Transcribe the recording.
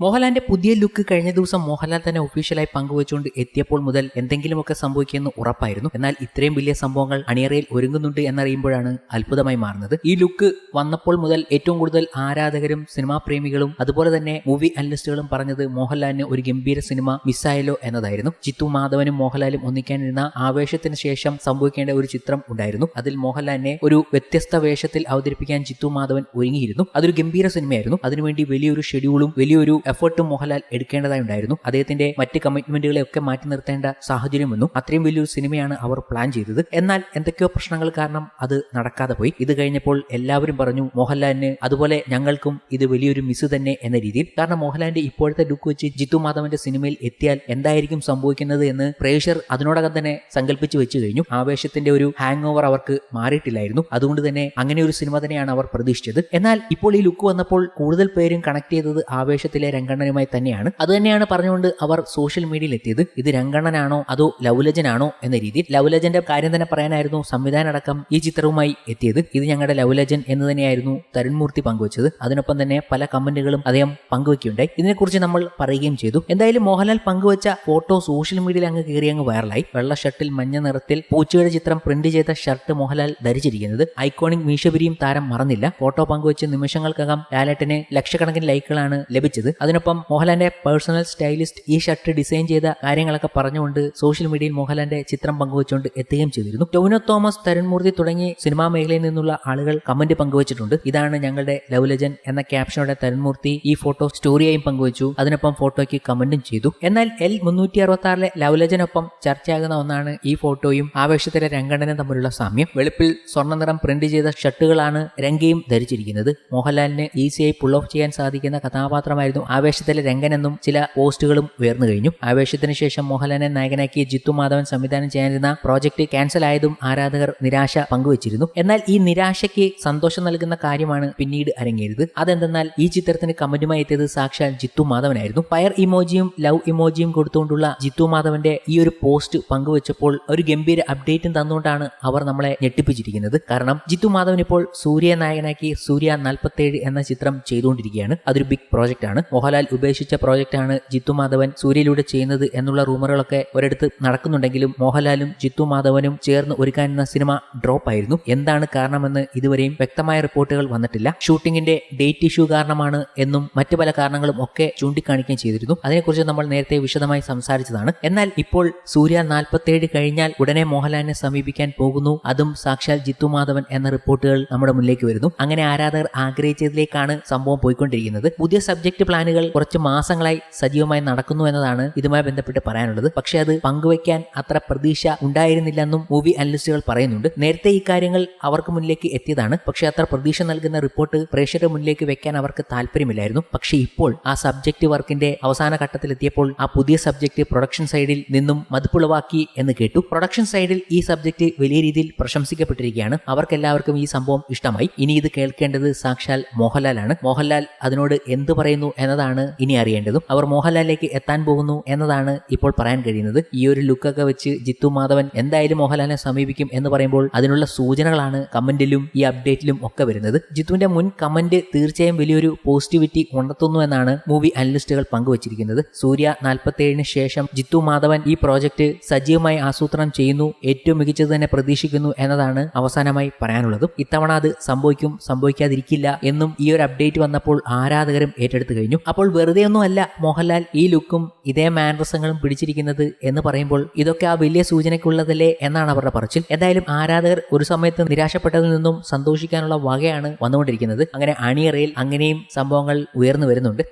മോഹൻലാലിന്റെ പുതിയ ലുക്ക് കഴിഞ്ഞ ദിവസം മോഹൻലാൽ തന്നെ ഒഫീഷ്യലായി പങ്കുവച്ചുകൊണ്ട് എത്തിയപ്പോൾ മുതൽ എന്തെങ്കിലുമൊക്കെ സംഭവിക്കുമെന്ന് ഉറപ്പായിരുന്നു. എന്നാൽ ഇത്രയും വലിയ സംഭവങ്ങൾ അണിയറയിൽ ഒരുങ്ങുന്നുണ്ട് എന്നറിയുമ്പോഴാണ് അത്ഭുതമായി മാറുന്നത്. ഈ ലുക്ക് വന്നപ്പോൾ മുതൽ ഏറ്റവും കൂടുതൽ ആരാധകരും സിനിമാ പ്രേമികളും അതുപോലെ തന്നെ മൂവി അനലിസ്റ്റുകളും പറഞ്ഞത് മോഹൻലാലിന് ഒരു ഗംഭീര സിനിമ മിസ്സായല്ലോ എന്നതായിരുന്നു. ചിത്തു മാധവനും മോഹൻലാലും ഒന്നിക്കാനിരുന്ന ആവേശത്തിന് ശേഷം സംഭവിക്കേണ്ട ഒരു ചിത്രം ഉണ്ടായിരുന്നു. അതിൽ മോഹൻലാലിനെ ഒരു വ്യത്യസ്ത വേഷത്തിൽ അവതരിപ്പിക്കാൻ ചിത്തു മാധവൻ ഒരുങ്ങിയിരുന്നു. അതൊരു ഗംഭീര സിനിമയായിരുന്നു അതിനുവേണ്ടി വലിയൊരു ഷെഡ്യൂളും വലിയൊരു എഫേർട്ടും മോഹൻലാൽ എടുക്കേണ്ടതായി ഉണ്ടായിരുന്നു. അദ്ദേഹത്തിന്റെ മറ്റ് കമ്മിറ്റ്മെന്റുകളെ ഒക്കെ മാറ്റി നിർത്തേണ്ട സാഹചര്യം വന്നു. അത്രയും വലിയൊരു സിനിമയാണ് അവർ പ്ലാൻ ചെയ്തത്. എന്നാൽ എന്തൊക്കെയോ പ്രശ്നങ്ങൾ കാരണം അത് നടക്കാതെ പോയി. ഇത് കഴിഞ്ഞപ്പോൾ എല്ലാവരും പറഞ്ഞു മോഹൻലാലിന് അതുപോലെ ഞങ്ങൾക്കും ഇത് വലിയൊരു മിസ് തന്നെ എന്ന രീതിയിൽ. കാരണം മോഹൻലാലിന്റെ ഇപ്പോഴത്തെ ലുക്ക് വെച്ച് ജിത്തു മാധവന്റെ സിനിമയിൽ എത്തിയാൽ എന്തായിരിക്കും സംഭവിക്കുന്നത് എന്ന് പ്രേക്ഷകർ അതിനോടകം തന്നെ സങ്കല്പിച്ച് വെച്ചു കഴിഞ്ഞു. ആവേശത്തിന്റെ ഒരു ഹാങ് ഓവർ അവർക്ക് മാറിയിട്ടില്ലായിരുന്നു. അതുകൊണ്ട് തന്നെ അങ്ങനെ ഒരു സിനിമ തന്നെയാണ് അവർ പ്രതീക്ഷിച്ചത്. എന്നാൽ ഇപ്പോൾ ഈ ലുക്ക് വന്നപ്പോൾ കൂടുതൽ പേരും കണക്ട് ചെയ്തത് ആവേശത്തിലെ രംഗണ്ണനുമായി തന്നെയാണ്. അതുതന്നെയാണ് പറഞ്ഞുകൊണ്ട് അവർ സോഷ്യൽ മീഡിയയിൽ എത്തിയത്. ഇത് രംഗണ്ണനാണോ അതോ ലവ്ലജനാണോ എന്ന രീതിയിൽ. ലവ്ലജന്റെ കാര്യം തന്നെ പറയാനായിരുന്നു സംവിധാനം അടക്കം ഈ ചിത്രവുമായി എത്തിയത്. ഇത് ഞങ്ങളുടെ ലവ്ലജൻ എന്ന് തന്നെയായിരുന്നു തരുൺമൂർത്തി പങ്കുവച്ചത്. അതിനൊപ്പം തന്നെ പല കമന്റുകളും അദ്ദേഹം പങ്കുവയ്ക്കുകയുണ്ടായി ഇതിനെക്കുറിച്ച് നമ്മൾ പറയുകയും ചെയ്തു. എന്തായാലും മോഹൻലാൽ പങ്കുവച്ച ഫോട്ടോ സോഷ്യൽ മീഡിയയിൽ അങ്ങ് കയറി അങ്ങ് വൈറലായി. വെള്ള ഷർട്ടിൽ മഞ്ഞ നിറത്തിൽ പൂച്ചയുടെ ചിത്രം പ്രിന്റ് ചെയ്ത ഷർട്ട് മോഹൻലാൽ ധരിച്ചിരിക്കുന്നത്. ഐക്കോണിക് മീശപുരിയും താരം മറന്നില്ല. ഫോട്ടോ പങ്കുവച്ച് നിമിഷങ്ങൾക്കകം ലാലേട്ടന് ലക്ഷക്കണക്കിന് ലൈക്കുകളാണ് ലഭിച്ചത്. അതിനൊപ്പം മോഹൻലാലിന്റെ പേഴ്സണൽ സ്റ്റൈലിസ്റ്റ് ഈ ഷർട്ട് ഡിസൈൻ ചെയ്ത കാര്യങ്ങളൊക്കെ പറഞ്ഞുകൊണ്ട് സോഷ്യൽ മീഡിയയിൽ മോഹൻലാലിന്റെ ചിത്രം പങ്കുവച്ചുകൊണ്ട് എത്തുകയും ചെയ്തിരുന്നു. ടോവിനോ തോമസ് തരുൺമൂർത്തി തുടങ്ങി സിനിമാ മേഖലയിൽ നിന്നുള്ള ആളുകൾ കമന്റ് പങ്കുവച്ചിട്ടുണ്ട്. ഇതാണ് ഞങ്ങളുടെ ലവ് ലെജൻ എന്ന ക്യാപ്ഷനോടെ തരുൺമൂർത്തി ഈ ഫോട്ടോ സ്റ്റോറിയായും പങ്കുവച്ചു. അതിനൊപ്പം ഫോട്ടോയ്ക്ക് കമന്റും ചെയ്തു. എന്നാൽ എൽ മുന്നൂറ്റി അറുപത്തി ആറിലെ ലവ് ലെജനൊപ്പം ചർച്ചയാകുന്ന ഒന്നാണ് ഈ ഫോട്ടോയും ആവേശത്തിലെ രംഗണ്ണനും തമ്മിലുള്ള സാമ്യം. വെളുപ്പിൽ സ്വർണ നിറം പ്രിന്റ് ചെയ്ത ഷർട്ടുകളാണ് രംഗയും ധരിച്ചിരിക്കുന്നത്. മോഹൻലാലിന് ഈസിയായി പുൾ ഓഫ് ചെയ്യാൻ സാധിക്കുന്ന കഥാപാത്രമായിരുന്നു ആവേശത്തിലെ രംഗനെന്നും ചില പോസ്റ്റുകളും ഉയർന്നു കഴിഞ്ഞു. ആവേശത്തിന് ശേഷം മോഹൻലാലിനെ നായകനാക്കിയ ജിത്തു മാധവൻ സംവിധാനം ചെയ്യാനിരുന്ന പ്രോജക്റ്റ് ക്യാൻസൽ ആയതും ആരാധകർ നിരാശ പങ്കുവച്ചിരുന്നു. എന്നാൽ ഈ നിരാശയ്ക്ക് സന്തോഷം നൽകുന്ന കാര്യമാണ് പിന്നീട് അരങ്ങേറിയത്. അതെന്തെന്നാൽ ഈ ചിത്രത്തിന് കമന്റുമായി എത്തിയത് സാക്ഷാൽ ജിത്തു മാധവനായിരുന്നു. ഫയർ ഇമോജിയും ലവ് ഇമോജിയും കൊടുത്തുകൊണ്ടുള്ള ജിത്തു മാധവന്റെ ഈ ഒരു പോസ്റ്റ് പങ്കുവച്ചപ്പോൾ ഒരു ഗംഭീര അപ്ഡേറ്റും തന്നുകൊണ്ടാണ് അവർ നമ്മളെ ഞെട്ടിപ്പിച്ചിരിക്കുന്നത്. കാരണം ജിത്തു മാധവൻ ഇപ്പോൾ സൂര്യ നായകനാക്കി സൂര്യ നാൽപ്പത്തേഴ് എന്ന ചിത്രം ചെയ്തുകൊണ്ടിരിക്കുകയാണ്. അതൊരു ബിഗ് പ്രോജക്റ്റ് ആണ് മോഹൻലാൽ ഉപേക്ഷിച്ച പ്രോജക്റ്റാണ് ജിത്തു മാധവൻ സൂര്യയിലൂടെ ചെയ്യുന്നത് എന്നുള്ള റൂമറുകളൊക്കെ ഒരിടത്ത് നടക്കുന്നുണ്ടെങ്കിലും മോഹൻലാലും ജിത്തു മാധവനും ചേർന്ന് ഒരുക്കാനുള്ള സിനിമ ഡ്രോപ്പ് ആയിരുന്നു. എന്താണ് കാരണമെന്ന് ഇതുവരെയും വ്യക്തമായ റിപ്പോർട്ടുകൾ വന്നിട്ടില്ല. ഷൂട്ടിംഗിന്റെ ഡേറ്റ് ഇഷ്യൂ കാരണമാണ് എന്നും മറ്റു പല കാരണങ്ങളും ഒക്കെ ചൂണ്ടിക്കാണിക്കുകയും ചെയ്തിരുന്നു. അതിനെക്കുറിച്ച് നമ്മൾ നേരത്തെ വിശദമായി സംസാരിച്ചതാണ്. എന്നാൽ ഇപ്പോൾ സൂര്യ നാൽപ്പത്തേഴ് കഴിഞ്ഞാൽ ഉടനെ മോഹൻലാലിനെ സമീപിക്കാൻ പോകുന്നു. അതും സാക്ഷാൽ ജിത്തു മാധവൻ എന്ന റിപ്പോർട്ടുകൾ നമ്മുടെ മുന്നിലേക്ക് വരുന്നു. അങ്ങനെ ആരാധകർ ആഗ്രഹിച്ചതിലേക്കാണ് സംഭവം പോയിക്കൊണ്ടിരിക്കുന്നത്. പുതിയ സബ്ജക്ട് പ്ലാനുകൾ കുറച്ച് മാസങ്ങളായി സജീവമായി നടക്കുന്നു എന്നതാണ് ഇതുമായി ബന്ധപ്പെട്ട് പറയാനുള്ളത്. പക്ഷെ അത് പങ്കുവയ്ക്കാൻ അത്ര പ്രതീക്ഷ ഉണ്ടായിരുന്നില്ലെന്നും മൂവി അനലിസ്റ്റുകൾ പറയുന്നുണ്ട്. നേരത്തെ ഈ കാര്യങ്ങൾ അവർക്ക് മുന്നിലേക്ക് എത്തിയതാണ്. പക്ഷെ അത്ര പ്രതീക്ഷ നൽകുന്ന റിപ്പോർട്ട് പ്രേക്ഷകരുടെ മുന്നിലേക്ക് വെക്കാൻ അവർക്ക് താല്പര്യമില്ലായിരുന്നു. പക്ഷെ ഇപ്പോൾ ആ സബ്ജക്ട് വർക്കിന്റെ അവസാന ഘട്ടത്തിലെത്തിയപ്പോൾ ആ പുതിയ സബ്ജക്ട് പ്രൊഡക്ഷൻ സൈഡിൽ നിന്നും മതിപ്പുളവാക്കി എന്ന് കേട്ടു. പ്രൊഡക്ഷൻ സൈഡിൽ ഈ സബ്ജക്ട് വലിയ രീതിയിൽ പ്രശംസിക്കപ്പെട്ടിരിക്കുകയാണ്. അവർക്കെല്ലാവർക്കും ഈ സംഭവം ഇഷ്ടമായി. ഇനി ഇത് കേൾക്കേണ്ടത് സാക്ഷാൽ മോഹൻലാലാണ്. മോഹൻലാൽ അതിനോട് എന്ത് പറയുന്നു എന്നതാണ് ഇനി അറിയേണ്ടതും. അവർ മോഹൻലാലിലേക്ക് എത്താൻ പോകുന്നു എന്നതാണ് ഇപ്പോൾ പറയാൻ കഴിയുന്നത്. ഈ ഒരു ലുക്കൊക്കെ വെച്ച് ജിത്തു മാധവൻ എന്തായാലും മോഹൻലാലിനെ സമീപിക്കും എന്ന് പറയുമ്പോൾ അതിനുള്ള സൂചനകളാണ് കമന്റിലും ഈ അപ്ഡേറ്റിലും ഒക്കെ വരുന്നത്. ജിത്തുവിന്റെ മുൻ കമന്റ് തീർച്ചയായും വലിയൊരു പോസിറ്റിവിറ്റി ഉണർത്തുന്നു എന്നാണ് മൂവി അനലിസ്റ്റുകൾ പങ്കുവച്ചിരിക്കുന്നത്. സൂര്യ നാൽപ്പത്തേഴിന് ശേഷം ജിത്തു മാധവൻ ഈ പ്രോജക്റ്റ് സജീവമായി ആസൂത്രണം ചെയ്യുന്നു ഏറ്റവും മികച്ചത് തന്നെ പ്രതീക്ഷിക്കുന്നു എന്നതാണ് അവസാനമായി പറയാനുള്ളതും. ഇത്തവണ അത് സംഭവിക്കും സംഭവിക്കാതിരിക്കില്ല എന്നും ഈ ഒരു അപ്ഡേറ്റ് വന്നപ്പോൾ ആരാധകരും ഏറ്റെടുത്തു കഴിഞ്ഞു. അപ്പോൾ വെറുതെ ഒന്നും അല്ല മോഹൻലാൽ ഈ ലുക്കും ഇതേ മാനറസങ്ങളും പിടിച്ചിരിക്കുന്നത് എന്ന് പറയുമ്പോൾ ഇതൊക്കെ ആ വലിയ സൂചനയ്ക്കുള്ളതല്ലേ എന്നാണ് അവരുടെ പറച്ചിൽ. എന്തായാലും ആരാധകർ ഒരു സമയത്ത് നിരാശപ്പെട്ടതിൽ നിന്നും സന്തോഷിക്കാനുള്ള വകയാണ് വന്നുകൊണ്ടിരിക്കുന്നത്. അങ്ങനെ അണിയറയിൽ അങ്ങനെയും സംഭവങ്ങൾ ഉയർന്നു വരുന്നുണ്ട്.